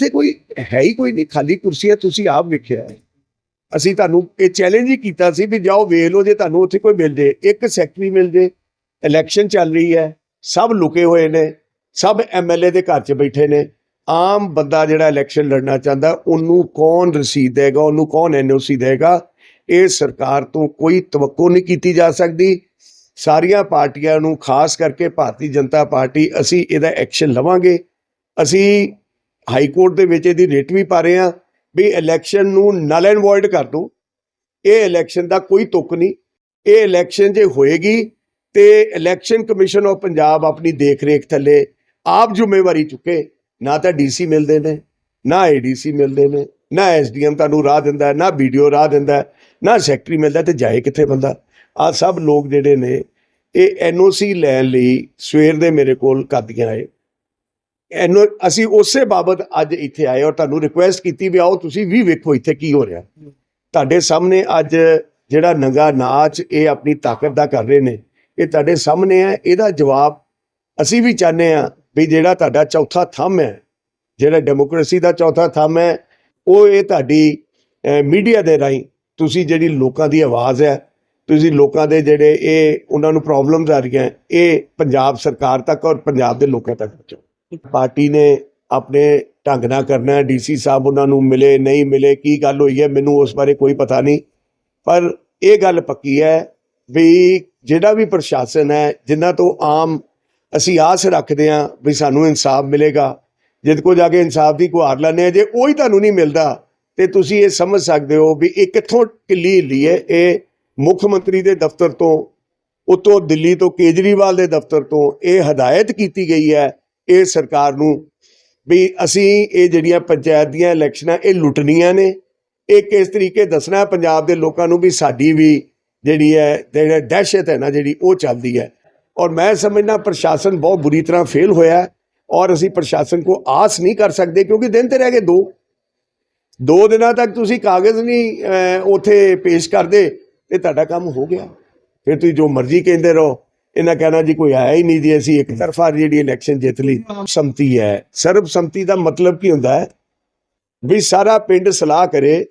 ਇੱਥੇ ਕੋਈ ਹੈ ਹੀ ਕੋਈ ਨਹੀਂ, ਖਾਲੀ ਕੁਰਸੀਆਂ ਤੁਸੀਂ ਆਪ ਵੇਖਿਆ ਹੈ। ਅਸੀਂ ਤੁਹਾਨੂੰ ਇਹ ਚੈਲੰਜ ਹੀ ਕੀਤਾ ਸੀ ਵੀ ਜਾਓ ਵੇਖ ਲਓ ਜੇ ਤੁਹਾਨੂੰ ਉੱਥੇ ਕੋਈ ਮਿਲ ਜੇ, ਇੱਕ ਸੈਕਟਰੀ ਮਿਲ ਜੇ ਇਲੈਕਸ਼ਨ ਚੱਲ ਰਹੀ ਹੈ, ਸਭ ਲੁਕੇ ਹੋਏ ਨੇ, ਸਭ ਐਮਐਲਏ ਦੇ ਘਰ 'ਚ ਬੈਠੇ ਨੇ, ਆਮ ਬੰਦਾ ਜਿਹੜਾ ਇਲੈਕਸ਼ਨ ਲੜਨਾ ਚਾਹੁੰਦਾ, ਉਹਨੂੰ ਕੌਣ ਰਸੀਦ ਦੇਗਾ, ਉਹਨੂੰ ਕੌਣ ਐਨਓਸੀ ਦੇਗਾ, ਇਹ ਸਰਕਾਰ ਤੋਂ ਕੋਈ ਤਵੱਕੋ ਨਹੀਂ ਕੀਤੀ ਜਾ ਸਕਦੀ ਸਾਰੀਆਂ ਪਾਰਟੀਆਂ ਨੂੰ ਖਾਸ ਕਰਕੇ ਭਾਰਤੀ ਜਨਤਾ ਪਾਰਟੀ, ਅਸੀਂ ਇਹਦਾ ਐਕਸ਼ਨ ਲਵਾਂਗੇ ਅਸੀਂ ਹਾਈ ਕੋਰਟ ਦੇ ਵਿੱਚ ਇਹਦੀ ਰਿਟ ਵੀ ਪਾ ਰਹੇ ਹਾਂ ਵੀ ਇਲੈਕਸ਼ਨ ਨੂੰ ਨਲ ਐਂਡ ਵੋਇਡ ਕਰ ਦੋ। ਇਹ ਇਲੈਕਸ਼ਨ ਦਾ ਕੋਈ ਤੁੱਕ ਨਹੀਂ। ਇਹ ਇਲੈਕਸ਼ਨ ਜੇ ਹੋਏਗੀ ਤੇ ਇਲੈਕਸ਼ਨ ਕਮਿਸ਼ਨ ਆਫ ਪੰਜਾਬ ਆਪਣੀ ਦੇਖ-ਰੇਖ ਥੱਲੇ ਆਪ ਜ਼ਿੰਮੇਵਾਰੀ ਚੁੱਕੇ। ਨਾ ਤਾਂ ਡੀਸੀ ਮਿਲਦੇ ਨੇ ਨਾ ਏਡੀਸੀ ਮਿਲਦੇ ਨੇ ਨਾ ਐਸਡੀਐਮ ਤੁਹਾਨੂੰ ਰਾਹ ਦਿੰਦਾ ਹੈ, ਨਾ ਵੀਡੀਓ ਰਾਹ ਦਿੰਦਾ ਨਾ ਸੈਕਟਰੀ ਮਿਲਦਾ ਤੇ ਜਾਏ ਕਿੱਥੇ ਬੰਦਾ। ਆ ਸਭ ਲੋਕ ਜਿਹੜੇ ਨੇ ਇਹ ਐਨਓਸੀ ਲੈਣ ਲਈ ਸਵੇਰ ਦੇ ਮੇਰੇ ਕੋਲ ਕਾਦੀਆਂ ਆਏ। ਐਨੋ ਅਸੀਂ ਉਸੇ ਬਾਬਤ ਅੱਜ ਇੱਥੇ ਆਏ ਔਰ ਤੁਹਾਨੂੰ ਰਿਕੁਐਸਟ ਕੀਤੀ ਵੀ ਆਓ ਤੁਸੀਂ ਵੀ ਵੇਖੋ ਇੱਥੇ ਕੀ ਹੋ ਰਿਹਾ। ਤੁਹਾਡੇ ਸਾਹਮਣੇ ਅੱਜ ਜਿਹੜਾ ਨੰਗਾ ਨਾਚ ਇਹ ਆਪਣੀ ਤਾਕਤ ਦਾ ਕਰ ਰਹੇ ਨੇ ਇਹ ਤੁਹਾਡੇ ਸਾਹਮਣੇ ਹੈ ਇਹਦਾ ਜਵਾਬ ਅਸੀਂ ਵੀ ਚਾਹੁੰਦੇ ਆ ਵੀ ਜਿਹੜਾ ਤੁਹਾਡਾ ਚੌਥਾ ਥੰਮ ਹੈ ਜਿਹੜਾ ਡੈਮੋਕ੍ਰੇਸੀ ਦਾ ਚੌਥਾ ਥੰਮ ਹੈ ਉਹ ਇਹ ਤੁਹਾਡੀ ਮੀਡੀਆ ਦੇ ਰਾਹੀਂ ਤੁਸੀਂ ਜਿਹੜੀ ਲੋਕਾਂ ਦੀ ਆਵਾਜ਼ ਹੈ ਤੁਸੀਂ ਲੋਕਾਂ ਦੇ ਜਿਹੜੇ ਇਹ ਉਹਨਾਂ ਨੂੰ ਪ੍ਰੋਬਲਮਸ ਆ ਰਹੀਆਂ ਇਹ ਪੰਜਾਬ ਸਰਕਾਰ ਤੱਕ ਔਰ ਪੰਜਾਬ ਦੇ ਲੋਕਾਂ ਤੱਕ ਪਹੁੰਚਾਓ। ਪਾਰਟੀ ਨੇ ਆਪਣੇ ਢੰਗ ਨਾਲ ਕਰਨਾ ਹੈ। ਡੀਸੀ ਸਾਹਿਬ ਉਹਨਾਂ ਨੂੰ ਮਿਲੇ, ਨਹੀਂ ਮਿਲੇ, ਕੀ ਗੱਲ ਹੋਈ ਹੈ, ਮੈਨੂੰ ਉਸ ਬਾਰੇ ਕੋਈ ਪਤਾ ਨਹੀਂ। ਪਰ ਇਹ ਗੱਲ ਪੱਕੀ ਹੈ ਵੀ ਜਿਹੜਾ ਵੀ ਪ੍ਰਸ਼ਾਸਨ ਹੈ, ਜਿਨ੍ਹਾਂ ਤੋਂ ਆਮ ਅਸੀਂ ਆਸ ਰੱਖਦੇ ਹਾਂ ਵੀ ਸਾਨੂੰ ਇਨਸਾਫ ਮਿਲੇਗਾ ਜਿੱਦ ਕੋ ਜਾ ਕੇ ਇਨਸਾਫ ਦੀ ਗੁਹਾਰ ਲਾਣੇ ਆ ਜੇ ਉਹ ਹੀ ਤੁਹਾਨੂੰ ਨਹੀਂ ਮਿਲਦਾ, ਤੇ ਤੁਸੀਂ ਇਹ ਸਮਝ ਸਕਦੇ ਹੋ ਵੀ ਇਹ ਕਿੱਥੋਂ ਢਿੱਲੀ ਹਿੱਲੀ ਹੈ। ਇਹ ਮੁੱਖ ਮੰਤਰੀ ਦੇ ਦਫ਼ਤਰ ਤੋਂ, ਉਤੋਂ ਦਿੱਲੀ ਤੋਂ ਕੇਜਰੀਵਾਲ ਦੇ ਦਫ਼ਤਰ ਤੋਂ ਇਹ ਹਦਾਇਤ ਕੀਤੀ ਗਈ ਹੈ ਇਹ ਸਰਕਾਰ ਨੂੰ ਵੀ ਅਸੀਂ ਇਹ ਜਿਹੜੀਆਂ ਪੰਚਾਇਤ ਦੀਆਂ ਇਲੈਕਸ਼ਨਾਂ ਇਹ ਲੁੱਟਣੀਆਂ ਨੇ। ਇਹ ਕਿਸ ਤਰੀਕੇ ਦੱਸਣਾ ਪੰਜਾਬ ਦੇ ਲੋਕਾਂ ਨੂੰ ਵੀ ਸਾਡੀ ਵੀ ਜਿਹੜੀ ਹੈ ਜਿਹੜਾ ਦਹਿਸ਼ਤ ਹੈ ਨਾ ਜਿਹੜੀ ਉਹ ਚੱਲਦੀ ਹੈ। ਔਰ ਮੈਂ ਸਮਝਣਾ ਪ੍ਰਸ਼ਾਸਨ ਬਹੁਤ ਬੁਰੀ ਤਰ੍ਹਾਂ ਫੇਲ ਹੋਇਆ ਔਰ ਅਸੀਂ ਪ੍ਰਸ਼ਾਸਨ ਕੋ ਆਸ ਨਹੀਂ ਕਰ ਸਕਦੇ ਕਿਉਂਕਿ ਦਿਨ ਤੇ ਰਹਿ ਗਏ ਦੋ। ਦੋ ਦਿਨਾਂ ਤੱਕ ਤੁਸੀਂ ਕਾਗਜ਼ ਨਹੀਂ ਅਹ, ਉੱਥੇ ਪੇਸ਼ ਕਰਦੇ ਤੇ ਤੁਹਾਡਾ ਕੰਮ ਹੋ ਗਿਆ। ਫਿਰ ਤੁਸੀਂ ਜੋ ਮਰਜ਼ੀ ਕਹਿੰਦੇ ਰਹੋ। ਇਹਨਾਂ ਕਹਿਣਾ ਜੀ ਕੋਈ ਆਇਆ ਹੀ ਨਹੀਂ ਜੀ, ਅਸੀਂ ਇੱਕ ਤਰਫਾ ਜਿਹੜੀ ਇਲੈਕਸ਼ਨ ਜਿੱਤ ਲਈ, ਸੰਮਤੀ ਹੈ। ਸਰਬ ਸੰਮਤੀ ਦਾ ਮਤਲਬ ਕੀ ਹੁੰਦਾ ਹੈ? ਵੀ ਸਾਰਾ ਪਿੰਡ ਸਲਾਹ ਕਰੇ,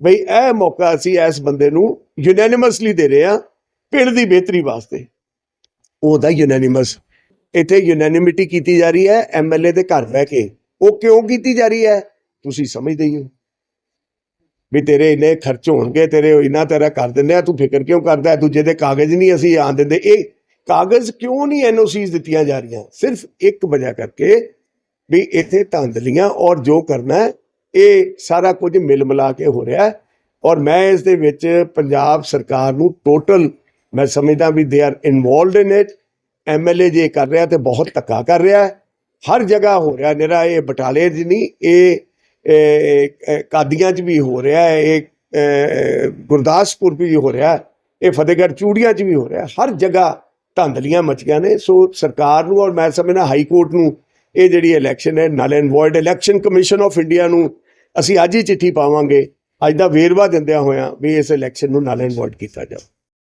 ਬਈ ਇਹ ਮੌਕਾ ਅਸੀਂ ਇਸ ਬੰਦੇ ਨੂੰ ਯੂਨੈਨਿਮਸਲੀ ਦੇ ਰਹੇ ਹਾਂ, ਪਿੰਡ ਦੀ ਬਿਹਤਰੀ ਵਾਸਤੇ। ਉਹਦਾ ਯੂਨੈਨਿਮਸ ਇੱਥੇ ਯੂਨੈਨਿਮਿਟੀ ਕੀਤੀ ਜਾ ਰਹੀ ਹੈ ਐਮਐਲਏ ਦੇ ਘਰ ਬਹਿ ਕੇ। ਉਹ ਕਿਉਂ ਕੀਤੀ ਜਾ ਰਹੀ ਹੈ? ਤੁਸੀਂ ਸਮਝਦੇ ਹੀ ਹੋ। ਵੀ ਤੇਰੇ ਇੰਨੇ ਖਰਚ ਹੋਣਗੇ, ਤੇਰੇ ਇੰਨਾ ਤੇਰਾ ਕਰ ਦਿੰਦੇ ਆ, ਤੂੰ ਫਿਕਰ ਕਿਉਂ ਕਰਦਾ ਦੂਜੇ ਦੇ ਕਾਗਜ਼ ਨਹੀਂ ਅਸੀਂ ਆਣ ਦਿੰਦੇ। ਇਹ ਕਾਗਜ਼ ਕਿਉਂ ਨਹੀਂ ਐਨਓਸੀਜ਼ ਦਿੱਤੀਆਂ ਜਾ ਰਹੀਆਂ? ਸਿਰਫ ਇੱਕ ਵਜ੍ਹਾ ਕਰਕੇ ਵੀ ਇੱਥੇ ਧਾਂਦਲੀਆਂ ਔਰ ਜੋ ਕਰਨਾ ਇਹ ਸਾਰਾ ਕੁਝ ਮਿਲ ਮਿਲਾ ਕੇ ਹੋ ਰਿਹਾ ਔਰ ਮੈਂ ਇਸ ਦੇ ਵਿੱਚ ਪੰਜਾਬ ਸਰਕਾਰ ਨੂੰ ਟੋਟਲ ਮੈਂ ਸਮਝਦਾ ਵੀ they are involved in it MLA ਜੇ ਕਰ ਰਿਹਾ ਤੇ ਬਹੁਤ ਧੱਕਾ ਕਰ ਰਿਹਾ ਹਰ ਜਗ੍ਹਾ ਹੋ ਰਿਹਾ ਨਿਰਾ ਇਹ ਬਟਾਲੇ 'ਚ ਨਹੀਂ, ਇਹ ਕਾਦੀਆਂ 'ਚ ਵੀ ਹੋ ਰਿਹਾ ਇਹ ਗੁਰਦਾਸਪੁਰ ਵੀ ਹੋ ਰਿਹਾ ਇਹ ਫਤਿਹਗੜ੍ਹ ਚੂੜੀਆਂ 'ਚ ਵੀ ਹੋ ਰਿਹਾ ਹਰ ਜਗ੍ਹਾ ਧਾਂਦਲੀਆਂ ਮਚੀਆਂ ਨੇ, ਸੋ ਸਰਕਾਰ ਨੂੰ ਔਰ ਮੈਂ ਸਮਝਣਾ ਹਾਈ ਕੋਰਟ ਨੂੰ ਇਹ ਜਿਹੜੀ ਇਲੈਕਸ਼ਨ ਹੈ null and void election commission of India ਨੂੰ ਅਸੀਂ ਅੱਜ ਹੀ ਚਿੱਠੀ ਪਾਵਾਂਗੇ। ਅੱਜ ਦਾ ਵੇਰਵਾ ਦਿੰਦਿਆਂ ਹੋਇਆਂ ਵੀ ਇਸ ਇਲੈਕਸ਼ਨ ਨੂੰ ਨਲ ਐਂਡ ਵੋਇਡ ਕੀਤਾ ਜਾਵੇ।